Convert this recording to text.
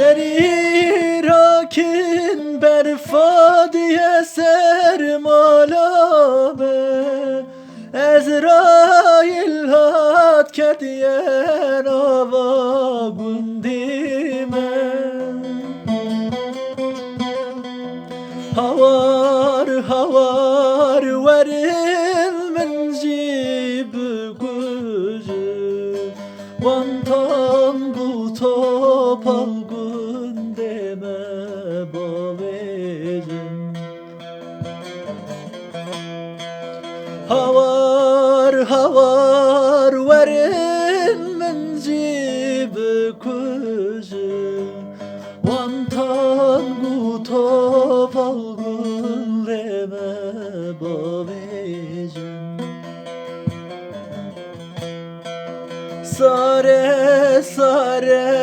Seri rakin berfa diye sermalame Ezrail hat kediyen ava gündime Havar havar verin min jibi gözü Vantan bu topal gündeme babacım Havar havar verin min jibi gözü Vantan bu topal gündeme babacım Sare sare